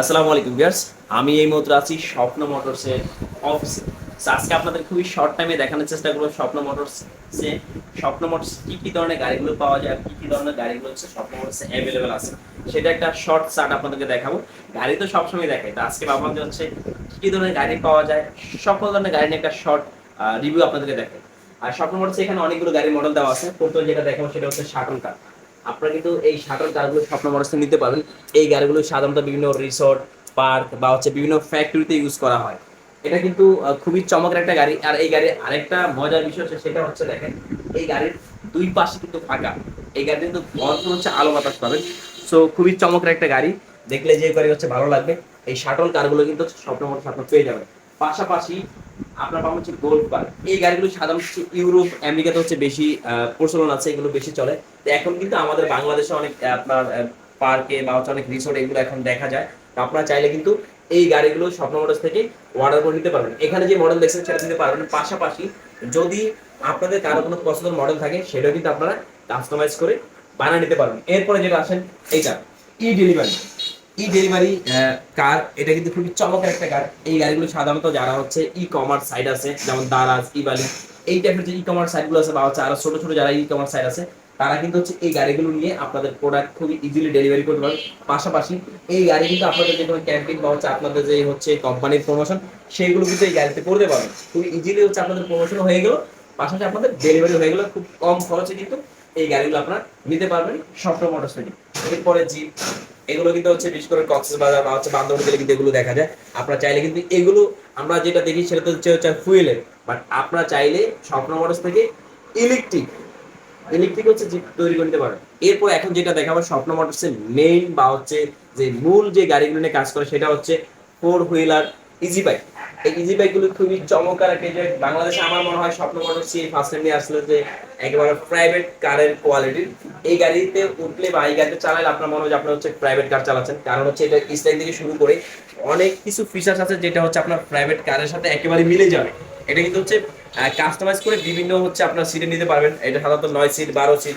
আসসালামু আলাইকুম ভিউয়ার্স। আমি এই মুহূর্তে আছি স্বপ্ন মোটরসের অফিসে। আজকে আপনাদের খুবই শর্ট টাইমে দেখানোর চেষ্টা করব স্বপ্ন মোটরসে। স্বপ্ন মোটরস কি কি ধরনের গাড়িগুলো পাওয়া যায়, কি কি ধরনের গাড়িগুলো হচ্ছে স্বপ্ন মোটরসে অ্যাভেলেবেল আছে? সেটা একটা শর্ট চার্ট আপনাদেরকে দেখাবো। গাড়ি তো সবসময় দেখাই তো আজকে যে হচ্ছে কি কি ধরনের গাড়ি পাওয়া যায়, সকল ধরনের গাড়ি নিয়ে একটা শর্ট রিভিউ আপনাদেরকে দেখাই। আর স্বপ্ন মোটরসে এখানে অনেকগুলো গাড়ির মডেল দেওয়া আছে। প্রথমে যেটা দেখাবো সেটা হচ্ছে শাটল কার আপনারা কিন্তু এই শাটল কারগুলো স্বপ্ন মোটরসে নিতে পারবেন। এই গাড়িগুলো সাধারণত বিভিন্ন রিসোর্ট পার্ক বা হচ্ছে বিভিন্ন ফ্যাক্টরিতে ইউজ করা হয়। এটা কিন্তু খুবই চমকের একটা গাড়ি। আর এই গাড়ির আরেকটা মজার বিষয় হচ্ছে, সেটা হচ্ছে দেখেন, এই গাড়ির দুই পাশে কিন্তু ফাঁকা। এই গাড়ি কিন্তু ভরপুর হচ্ছে আলো বাতাস পাবেন। সো খুবই চমকের একটা গাড়ি। দেখলে যে গাড়ি হচ্ছে ভালো লাগবে। এই শাটল কারগুলো কিন্তু স্বপ্ন মোটর আপনার পেয়ে যাবেন। পাশাপাশি আপনার পাবেন হচ্ছে গোল্ড কার এই গাড়িগুলো সাধারণত হচ্ছে ইউরোপ আমেরিকাতে হচ্ছে বেশি প্রচলন আছে, এগুলো বেশি চলে। তো এখন কিন্তু আমাদের বাংলাদেশে অনেক আপনার পার্কে বা হচ্ছে অনেক রিসোর্ট এগুলো এখন দেখা যায়। আপনারা চাইলে কিন্তু এই গাড়িগুলো স্বপ্ন মোটরস থেকে অর্ডার করে নিতে পারবেন। এখানে যে মডেল দেখছেন সেটা নিতে পারবেন। পাশাপাশি যদি আপনাদের কারও কোনো পছন্দের মডেল থাকে সেটাও কিন্তু আপনারা কাস্টমাইজ করে বানিয়ে নিতে পারবেন। এরপরে যেটা আসেন, এইটা। ই ডেলিভারি ই ডেলিভারি কার এটা কিন্তু খুবই চমকের একটা কার এই গাড়িগুলো সাধারণত যারা হচ্ছে ই কমার্স সাইট আছে, যেমন দারাজ ইবালি এই টাইপের যে ই কমার্স সাইটগুলো আছে বা হচ্ছে আরও ছোট ছোট যারা ই কমার্স সাইট আছে, তারা কিন্তু হচ্ছে এই গাড়িগুলো নিয়ে আপনাদের প্রোডাক্ট খুবই ইজিলি ডেলিভারি করতে পারবেন পাশাপাশি এই গাড়ি কিন্তু আপনাদের যে কোনো ক্যাম্পিং বা হচ্ছে আপনাদের যে হচ্ছে কোম্পানির প্রমোশন সেইগুলো কিন্তু এই গাড়িতে করতে পারবেন খুবই ইজিলি হচ্ছে আপনাদের প্রমোশন হয়ে গেল। পাশাপাশি আপনাদের ডেলিভারি হয়ে গেল। খুব কম খরচে কিন্তু এই গাড়িগুলো আপনারা নিতে পারবেন স্বপ্ন মোটরস থেকে। এরপরে জিপ এগুলো কিন্তু হচ্ছে বিশেষ করে কক্সেস বাজার বা হচ্ছে বান্দরবান গেলে কিন্তু এগুলো দেখা যায়। আপনারা চাইলে কিন্তু এগুলো আমরা যেটা দেখি সেটা তো হচ্ছে হচ্ছে ফুয়েলের। বাট আপনারা চাইলে স্বপ্ন মোটরস থেকে ইলেকট্রিক ইলেকট্রিক হচ্ছে তৈরি করতে পারেন। এরপর এখন যেটা দেখাবো স্বপ্ন মোটরসের মেইন বা হচ্ছে যে মূল যে গাড়িগুলো নিয়ে কাজ করে সেটা হচ্ছে ফোর হুইলার ইজি বাইক এই ইজি খুবই চমৎকার একটা যে বাংলাদেশে আমার মনে হয় স্বপ্ন ফার্স্ট টাইম যে একেবারে প্রাইভেট কারের কোয়ালিটির এই গাড়িতে উঠলে বা এই গাড়িতে চালালে আপনার মনে হয় আপনার হচ্ছে প্রাইভেট কার চালাচ্ছেন। কারণ হচ্ছে এটা থেকে শুরু করে অনেক কিছু ফিচার্স আছে যেটা হচ্ছে আপনার প্রাইভেট কারের সাথে একেবারে মিলে যাবে। এটা কিন্তু হচ্ছে কাস্টমাইজ করে বিভিন্ন হচ্ছে আপনার সিটে নিতে পারবেন। এটা সাধারণত নয় সিট বারো সিট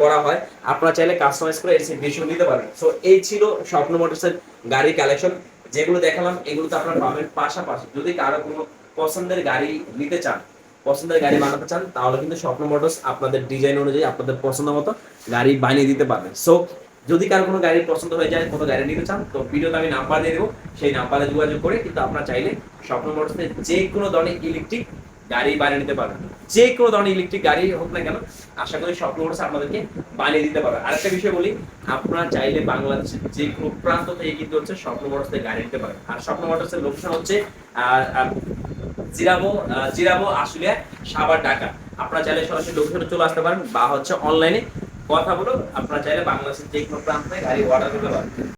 করা হয়। আপনারা চাইলে কাস্টমাইজ করে সিট নিতে পারবেন। সো এই ছিল স্বপ্ন মোটরসের গাড়ি কালেকশন যেগুলো দেখালাম, এগুলো তো আপনারা পাবেন পাশাপাশি। যদি কারও কোনো পছন্দের গাড়ি নিতে চান, পছন্দের গাড়ি বানাতে চান, তাহলে কিন্তু স্বপ্ন মোটরস আপনাদের ডিজাইন অনুযায়ী আপনাদের পছন্দ মতো গাড়ি বানিয়ে দিতে পারবেন। সো যদি কারও কোনো গাড়ি পছন্দ হয়ে যায়, কোনো গাড়ি নিতে চান, তো ভিডিওতে আমি নাম্বার দিয়ে দেবো। সেই নাম্বারে যোগাযোগ করে কিন্তু আপনারা চাইলে স্বপ্ন মোটরসে যে কোনো ধরনের ইলেকট্রিক গাড়ি বানিয়ে নিতে পারবেন যে কোনো ধরনের ইলেকট্রিক গাড়ি হোক না কেন, আশা করি স্বপ্ন মোটরস আপনাদেরকে বানিয়ে দিতে পারবে। আরেকটা বিষয় বলি, আপনারা চাইলে বাংলাদেশের যে কোনো প্রান্ত থেকে কিন্তু হচ্ছে স্বপ্ন মোটরস গাড়ি নিতে পারেন। আর স্বপ্ন মোটরসের লোকেশন হচ্ছে জিরামো জিরামো আশুলিয়া, সাভার, ঢাকা। আপনারা চাইলে সরাসরি লোকেশনে চলে আসতে পারেন বা হচ্ছে অনলাইনে কথা বলো, আপনারা চাইলে বাংলাদেশের যে কোনো প্রান্তে গাড়ি অর্ডার করতে পারেন।